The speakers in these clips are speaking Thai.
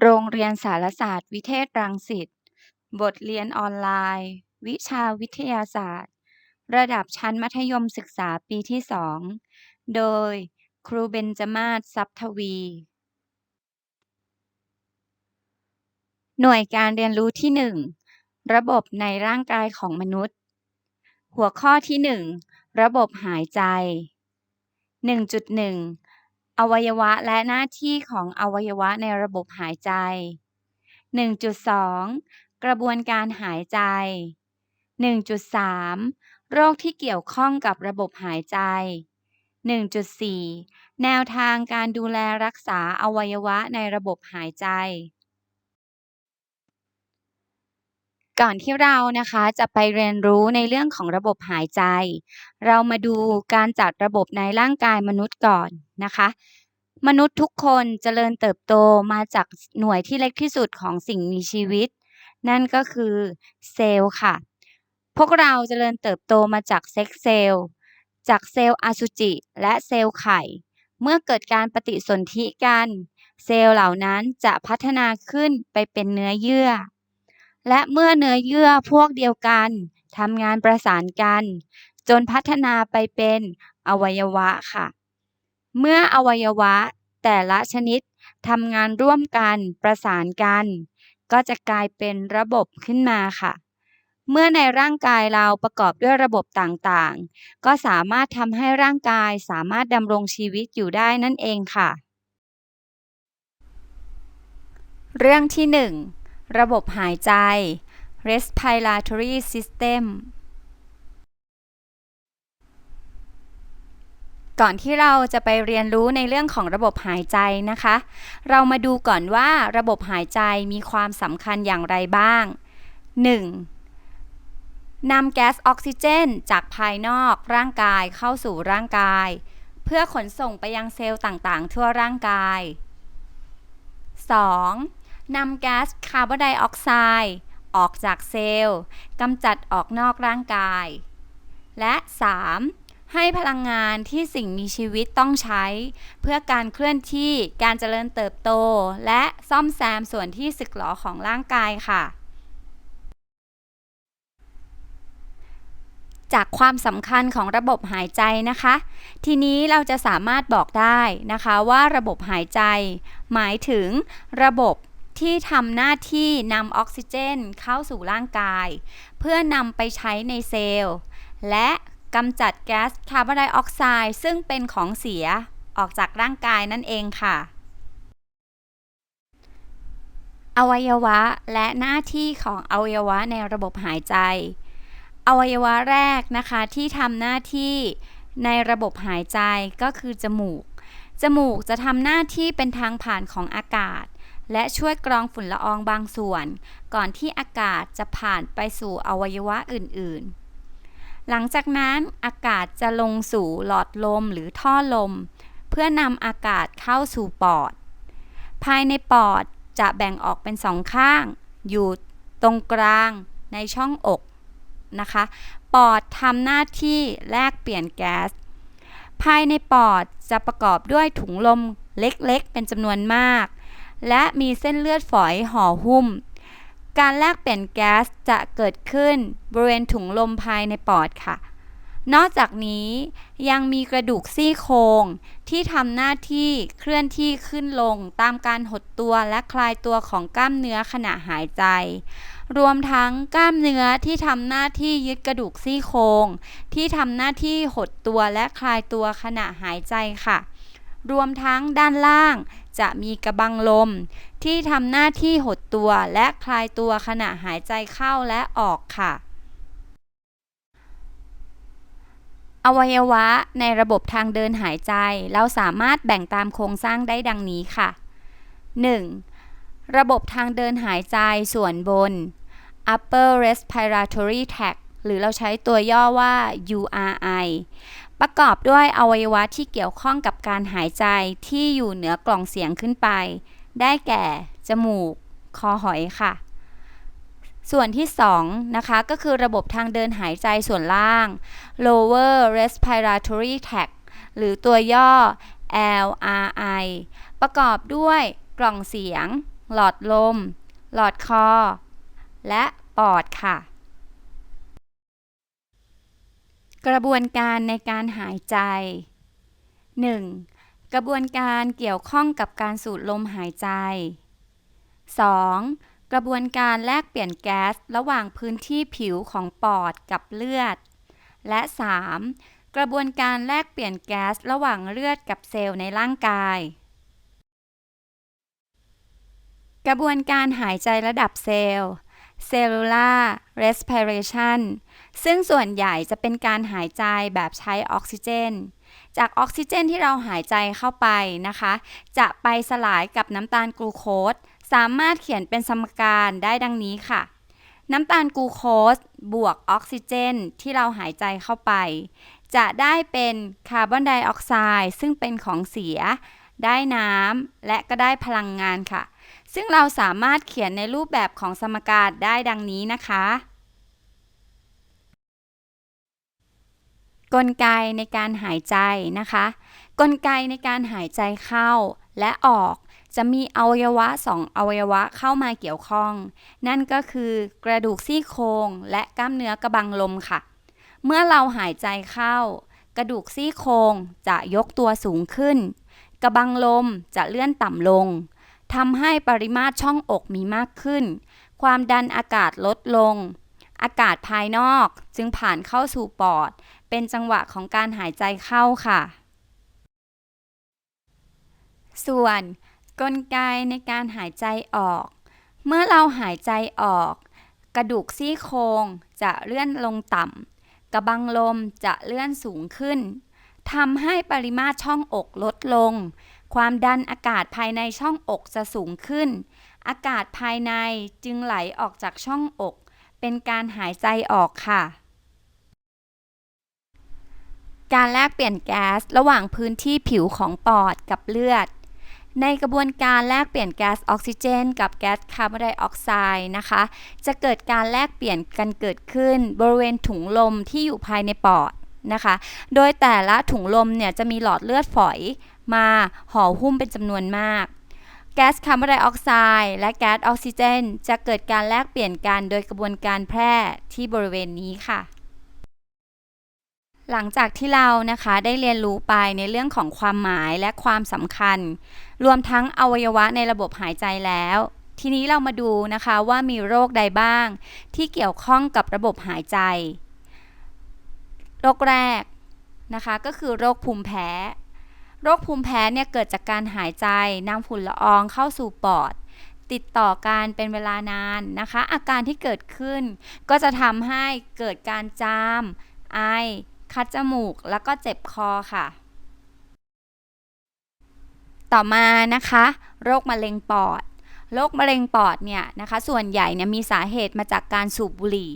โรงเรียนสารศาสตร์วิเทศรังสิต บทเรียนออนไลน์ วิชาวิทยาศาสตร์ ระดับชั้นมัธยมศึกษาปีที่สอง โดยครูเบญจมาศทรัพย์ทวี หน่วยการเรียนรู้ที่หนึ่งระบบในร่างกายของมนุษย์ หัวข้อที่หนึ่งระบบหายใจ 1.1 อวัยวะและหน้าที่ของอวัยวะในระบบหายใจ 1.2 กระบวนการหายใจ 1.3 โรคที่เกี่ยวข้องกับระบบหายใจ 1.4 แนวทางการดูแลรักษาอวัยวะในระบบหายใจ ก่อนที่เรานะคะจะไปเรียนรู้ในเรื่องของระบบหายใจ เรามาดูการจัดระบบในร่างกายมนุษย์ก่อนนะคะ มนุษย์ทุกคนเจริญเติบโตมาจากหน่วยที่เล็กที่สุดของสิ่งมีชีวิต นั่นก็คือเซลล์ค่ะ พวกเราเจริญเติบโตมาจากเซ็กเซลล์จากเซลล์อสุจิและเซลล์ไข่ เมื่อเกิดการปฏิสนธิกัน เซลล์เหล่านั้นจะพัฒนาขึ้นไปเป็นเนื้อเยื่อ และเมื่อเนื้อเยื่อพวกเดียวกันทำงานประสานกัน จนพัฒนาไปเป็นอวัยวะค่ะ เมื่ออวัยวะแต่ละชนิดทำงานร่วมกันประสานกัน ก็จะกลายเป็นระบบขึ้นมาค่ะ เมื่อในร่างกายเราประกอบด้วยระบบต่างๆ ก็สามารถทำให้ร่างกายสามารถดำรงชีวิตอยู่ได้นั่นเองค่ะ เรื่องที่หนึ่ง ระบบหายใจ respiratory system ก่อนที่เราจะไปเรียนรู้ในเรื่องของระบบหายใจนะคะ เรามาดูก่อนว่าระบบหายใจมีความสำคัญอย่างไรบ้าง 1. นำแก๊สออกซิเจน จากภายนอกร่างกายเข้าสู่ร่างกาย เพื่อขนส่งไปยังเซลล์ต่างๆ ทั่วร่างกาย 2. นำแก๊สคาร์บอนไดออกไซด์ออกจากเซลล์กำจัดออกนอกร่างกาย และ 3. ให้พลังงานที่สิ่งมีชีวิตต้องใช้ เพื่อการเคลื่อนที่การเจริญเติบโต และซ่อมแซมส่วนที่สึกหรอของร่างกายค่ะ จากความสำคัญของระบบหายใจนะคะ ทีนี้เราจะสามารถบอกได้นะคะว่าระบบหายใจ หมายถึงระบบ ที่ทำหน้าที่นำออกซิเจนเข้าสู่ร่างกาย เพื่อนำไปใช้ในเซลล์ และกำจัดแก๊สคาร์บอนไดออกไซด์ซึ่งเป็นของเสียออกจากร่างกายนั่นเองค่ะ อวัยวะและหน้าที่ของอวัยวะในระบบหายใจ อวัยวะแรกนะคะที่ทำหน้าที่ในระบบหายใจก็คือจมูก จมูกจะทำหน้าที่เป็นทางผ่านของอากาศ และช่วยกรองฝุ่นละอองบางส่วน ก่อนที่อากาศจะผ่านไปสู่อวัยวะอื่น ๆ หลังจากนั้นอากาศจะลงสู่หลอดลมหรือท่อลม เพื่อนำอากาศเข้าสู่ปอด ภายในปอดจะแบ่งออกเป็นสองข้าง อยู่ตรงกลางในช่องอกนะคะ ปอดทำหน้าที่แลกเปลี่ยนแก๊ส ภายในปอดจะประกอบด้วยถุงลมเล็กๆ เป็นจำนวนมาก และมีเส้นเลือดฝอยห่อหุ้ม การแลกเปลี่ยนแก๊สจะเกิดขึ้นบริเวณถุงลมภายในปอดค่ะ นอกจากนี้ยังมีกระดูกซี่โครงที่ทำหน้าที่เคลื่อนที่ขึ้นลงตามการหดตัวและคลายตัวของกล้ามเนื้อขณะหายใจ รวมทั้งกล้ามเนื้อที่ทำหน้าที่ยึดกระดูกซี่โครงที่ทำหน้าที่หดตัวและคลายตัวขณะหายใจค่ะ รวมทั้งด้านล่าง จะมีกระบังลม ที่ทำหน้าที่หดตัวและคลายตัวขณะหายใจเข้าและออกค่ะ อวัยวะในระบบทางเดินหายใจ เราสามารถแบ่งตามโครงสร้างได้ดังนี้ค่ะ 1. ระบบทางเดินหายใจส่วนบน upper respiratory tract หรือเราใช้ตัวย่อว่า URI ประกอบด้วยอวัยวะที่เกี่ยวข้องกับการหายใจที่อยู่เหนือกล่องเสียงขึ้นไป ได้แก่ จมูก คอหอยค่ะ ส่วนที่2นะคะก็คือระบบทางเดินหายใจส่วนล่าง lower respiratory tract หรือตัวย่อ LRI ประกอบด้วยกล่องเสียง หลอดลม หลอดคอ และปอดค่ะ กระบวนการในการหายใจ 1. กระบวนการเกี่ยวข้องกับการสูดลมหายใจ 2. กระบวนการแลกเปลี่ยนแก๊สระหว่างพื้นที่ผิวของปอดกับเลือด และ 3. กระบวนการแลกเปลี่ยนแก๊สระหว่างเลือดกับเซลล์ในร่างกาย กระบวนการหายใจระดับเซลล์ cellular respiration ซึ่งส่วนใหญ่จะเป็นการหายใจแบบใช้ออกซิเจน จากออกซิเจนที่เราหายใจเข้าไปนะคะ จะไปสลายกับน้ำตาลกลูโคสสามารถเขียนเป็นสมการได้ดังนี้ค่ะ น้ำตาลกลูโคสบวกออกซิเจนที่เราหายใจเข้าไป จะได้เป็นคาร์บอนไดออกไซด์ซึ่งเป็นของเสีย ได้น้ำและก็ได้พลังงานค่ะ ซึ่งเราสามารถเขียนในรูปแบบของสมการได้ดังนี้นะคะ กลไกในการหายใจนะคะ กลไกในการหายใจเข้าและออกจะมีอวัยวะสองอวัยวะเข้ามาเกี่ยวข้อง นั่นก็คือกระดูกซี่โครงและกล้ามเนื้อกระบังลมค่ะ เมื่อเราหายใจเข้า กระดูกซี่โครงจะยกตัวสูงขึ้น กระบังลมจะเลื่อนต่ำลงทำให้ปริมาตรช่องอกมีมากขึ้น ความดันอากาศลดลง อากาศภายนอกจึงผ่านเข้าสู่ปอด เป็นจังหวะของการหายใจเข้าค่ะ ส่วนกลไกในการหายใจออก เมื่อเราหายใจออก กระดูกซี่โครงจะเลื่อนลงต่ำกระบังลมจะเลื่อนสูงขึ้นทำให้ปริมาตรช่องอกลดลง ความดันอากาศภายในช่องอกจะสูงขึ้น อากาศภายในจึงไหลออกจากช่องอก เป็นการหายใจออกค่ะ การแลกเปลี่ยนแก๊สระหว่างพื้นที่ผิวของปอดกับเลือด ในกระบวนการแลกเปลี่ยนแก๊สออกซิเจน กับแก๊สคาร์บอนไดออกไซด์นะคะ จะเกิดการแลกเปลี่ยนกันเกิดขึ้น บริเวณถุงลมที่อยู่ภายในปอดนะคะ โดยแต่ละถุงลมเนี่ยจะมีหลอดเลือดฝอยมาห่อหุ้มเป็นจำนวนมากแก๊สคาร์บอนไดออกไซด์และแก๊สออกซิเจน จะเกิดการแลกเปลี่ยนกันโดยกระบวนการแพร่ที่บริเวณนี้ค่ะ หลังจากที่เรานะคะได้เรียนรู้ไปในเรื่องของความหมายและความสำคัญ รวมทั้งอวัยวะในระบบหายใจแล้ว ทีนี้เรามาดูนะคะว่ามีโรคใดบ้าง ที่เกี่ยวข้องกับระบบหายใจ โรคแรกนะคะก็คือโรคภูมิแพ้ โรคภูมิแพ้เนี่ยเกิดจากการหายใจนำฝุ่นละอองเข้าสู่ปอด ติดต่อกันเป็นเวลานานนะคะ อาการที่เกิดขึ้น ก็จะทำให้เกิดการจาม ไอ คัดจมูกแล้วก็เจ็บคอค่ะ ต่อมานะคะ โรคมะเร็งปอด โรคมะเร็งปอดเนี่ยนะคะ ส่วนใหญ่เนี่ยมีสาเหตุมาจากการสูบบุหรี่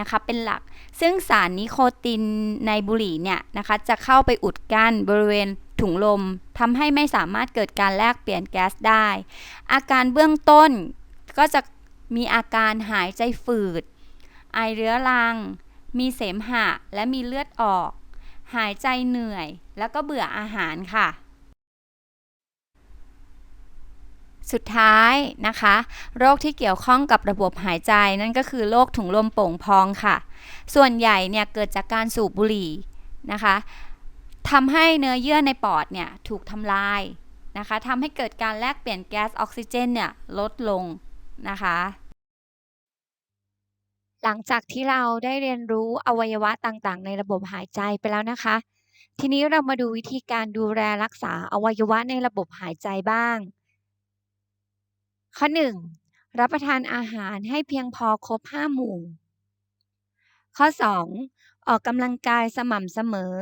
นะคะเป็นหลัก ซึ่งสารนิโคตินในบุหรี่เนี่ยนะคะ จะเข้าไปอุดกั้นบริเวณถุงลมทำให้ไม่สามารถเกิดการแลกเปลี่ยนแก๊สได้ อาการเบื้องต้นก็จะมีอาการหายใจฝืด ไอเรื้อรัง มีเสมหะและมีเลือดออก หายใจเหนื่อย แล้วก็เบื่ออาหารค่ะ สุดท้ายนะคะ โรคที่เกี่ยวข้องกับระบบหายใจนั่นก็คือโรคถุงลมโป่งพองค่ะ ส่วนใหญ่เนี่ยเกิดจากการสูบบุหรี่นะคะทำให้เนื้อเยื่อในปอดเนี่ยถูกทำลายนะคะทำให้เกิดการแลกเปลี่ยนแก๊สออกซิเจนเนี่ยลดลงนะคะ หลังจากที่เราได้เรียนรู้อวัยวะต่างๆ ในระบบหายใจไปแล้วนะคะ ทีนี้เรามาดูวิธีการดูแลรักษาอวัยวะในระบบหายใจบ้าง ข้อ 1. รับประทานอาหารให้เพียงพอครบ5หมู่ ข้อ 2. ออกกำลังกายสม่ำเสมอ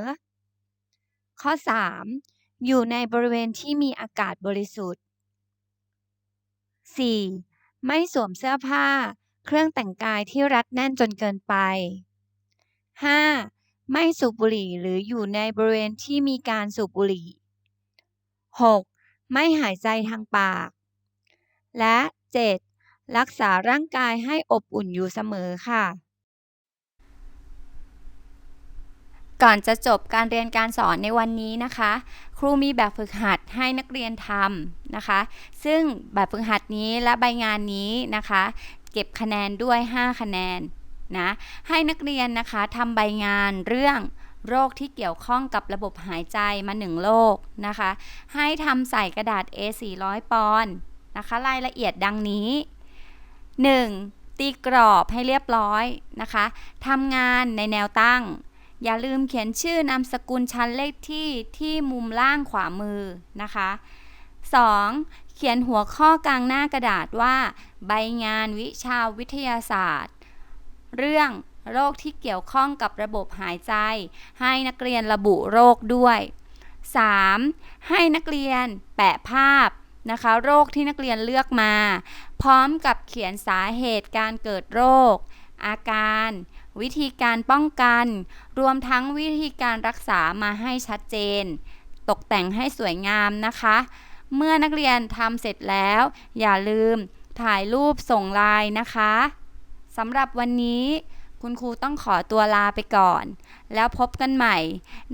ข้อ 3. อยู่ในบริเวณที่มีอากาศบริสุทธิ์ 4. ไม่สวมเสื้อผ้า เครื่องแต่งกายที่รัดแน่นจนเกินไป 5. ไม่สูบบุหรี่หรืออยู่ในบริเวณที่มีการสูบบุหรี่ 6. ไม่หายใจทางปาก และ 7. รักษาร่างกายให้อบอุ่นอยู่เสมอค่ะ ก่อนจะจบการเรียนการสอนในวันนี้นะคะ ครูมีแบบฝึกหัดให้นักเรียนทำนะคะ ซึ่งแบบฝึกหัดนี้และใบงานนี้นะคะ เก็บคะแนนด้วย 5 คะแนนนะให้นักเรียนนะคะทำใบงานเรื่องโรคที่เกี่ยวข้องกับระบบหายใจมา1โรคนะคะ ให้ทำใส่กระดาษ A 400 ปอนด์นะคะรายละเอียดดังนี้ 1. ตีกรอบให้เรียบร้อยนะคะทำงานในแนวตั้ง อย่าลืมเขียนชื่อนามสกุลชั้นเลขที่ที่มุมล่างขวามือนะคะ 2. เขียนหัวข้อกลางหน้ากระดาษว่า ใบงานวิชาวิทยาศาสตร์ เรื่องโรคที่เกี่ยวข้องกับระบบหายใจ ให้นักเรียนระบุโรคด้วย 3. ให้นักเรียนแปะภาพนะคะ โรคที่นักเรียนเลือกมา พร้อมกับเขียนสาเหตุการเกิดโรค อาการ วิธีการป้องกัน รวมทั้งวิธีการรักษามาให้ชัดเจน ตกแต่งให้สวยงามนะคะ เมื่อนักเรียนทำเสร็จแล้ว อย่าลืม ถ่ายรูปส่งไลน์นะคะสำหรับวันนี้คุณครูต้องขอตัวลาไปก่อน แล้วพบกันใหม่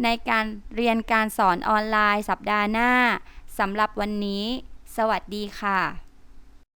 ในการเรียนการสอนออนไลน์สัปดาห์หน้าสำหรับวันนี้ สวัสดีค่ะ